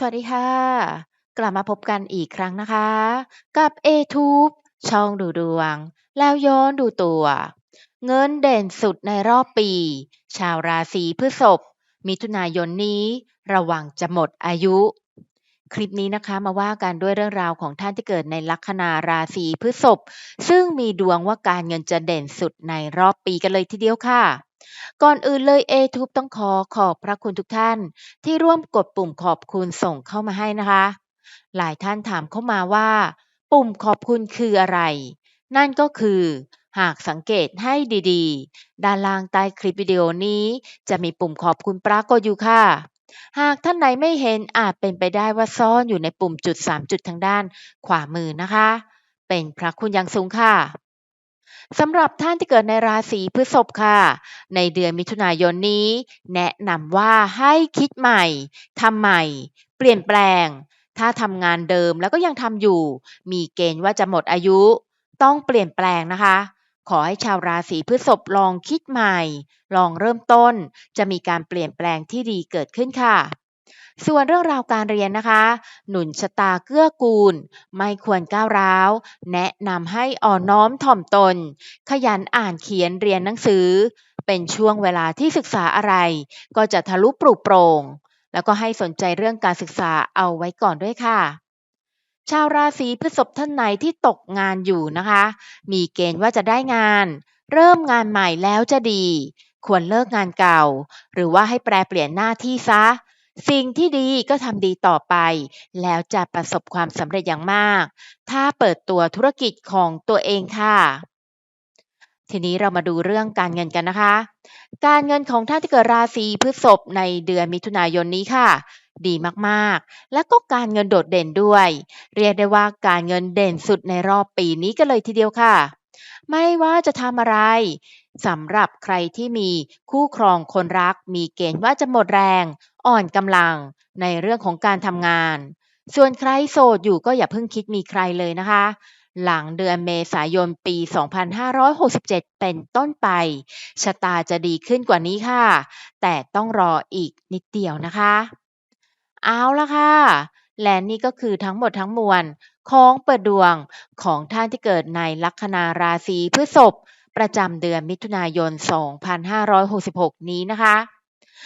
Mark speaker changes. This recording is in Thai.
Speaker 1: สวัสดีค่ะ กลับมาพบกันอีกครั้งนะคะ กับ A-Tube ช่องดูดวง แล้วย้อนดูตัว เงินเด่นสุดในรอบปี ชาวราศีพฤษภมิถุนายนนี้ ระวังจะหมดอายุ คลิปนี้นะคะมาว่ากันด้วยเรื่องราวของท่านที่เกิดในลัคนาราศีพฤษภซึ่งมีดวงว่าการเงินจะเด่นสุดในรอบปีกันเลยทีเดียวค่ะ ก่อนอื่นเลย A-Tube ต้องขอขอบพระคุณทุกท่าน ที่ร่วมกดปุ่มขอบคุณส่งเข้ามาให้นะคะ หลายท่านถามเข้ามาว่า ปุ่มขอบคุณคืออะไร นั่นก็คือ หากสังเกตให้ดีๆ ด้านล่างใต้คลิปวิดีโอนี้ จะมีปุ่มขอบคุณปรากฏอยู่ค่ะ หากท่านไหนไม่เห็นอาจเป็นไปได้ว่าซ่อนอยู่ในปุ่มจุด 3 จุดทางด้านขวามือนะคะ เป็นพระคุณอย่างสูงค่ะ สำหรับท่านที่เกิดในราศีพฤษภค่ะ ในเดือนมิถุนายนนี้ แนะนำว่าให้คิดใหม่ทำใหม่ เปลี่ยนแปลง ถ้าทำงานเดิมแล้วก็ยังทำอยู่ มีเกณฑ์ว่าจะหมดอายุ ต้องเปลี่ยนแปลงนะคะ ขอให้ชาวราศีพฤษภลองคิดใหม่ ลองเริ่มต้น จะมีการเปลี่ยนแปลงที่ดีเกิดขึ้นค่ะ ส่วนเรื่องราวการเรียนนะคะ หนุนชะตาเกื้อกูล ไม่ควรก้าวร้าว แนะนำให้อ่อนน้อมถ่อมตน ขยันอ่านเขียนเรียนหนังสือ เป็นช่วงเวลาที่ศึกษาอะไร ก็จะทะลุปลุกโปร่ง แล้วก็ให้สนใจเรื่องการศึกษาเอาไว้ก่อนด้วยค่ะ ชาวราศีพฤษภท่านไหนที่ตกงานอยู่นะคะ มีเกณฑ์ว่าจะได้งาน เริ่มงานใหม่แล้วจะดี ควรเลิกงานเก่า หรือว่าให้แปลเปลี่ยนหน้าที่ซะ สิ่งที่ดีก็ทำดีต่อไป แล้วจะประสบความสำเร็จอย่างมาก ถ้าเปิดตัวธุรกิจของตัวเองค่ะ ทีนี้เรามาดูเรื่องการเงินกันนะคะ การเงินของท่านที่เกิดราศีพฤษภในเดือนมิถุนายนนี้ค่ะ ดีมากๆ และก็การเงินโดดเด่นด้วย เรียกได้ว่าการเงินเด่นสุดในรอบปีนี้กันเลยทีเดียวค่ะ ไม่ว่าจะทำอะไรสำหรับใครที่มีคู่ครองคนรักมีเกณฑ์ว่าจะหมดแรง อ่อนกำลังในเรื่องของการทำงาน ส่วนใครโสดอยู่ก็อย่าเพิ่งคิดมีใครเลยนะคะ หลังเดือนเมษายนปี 2567 เป็นต้นไปชะตาจะดีขึ้นกว่านี้ค่ะ แต่ต้องรออีกนิดเดียวนะคะ เอาละค่ะและนี่ก็คือทั้งหมดทั้งมวลของเปิดดวงของท่านที่เกิดในลัคนาราศีพฤษภประจำเดือนมิถุนายน 2566 นี้นะคะ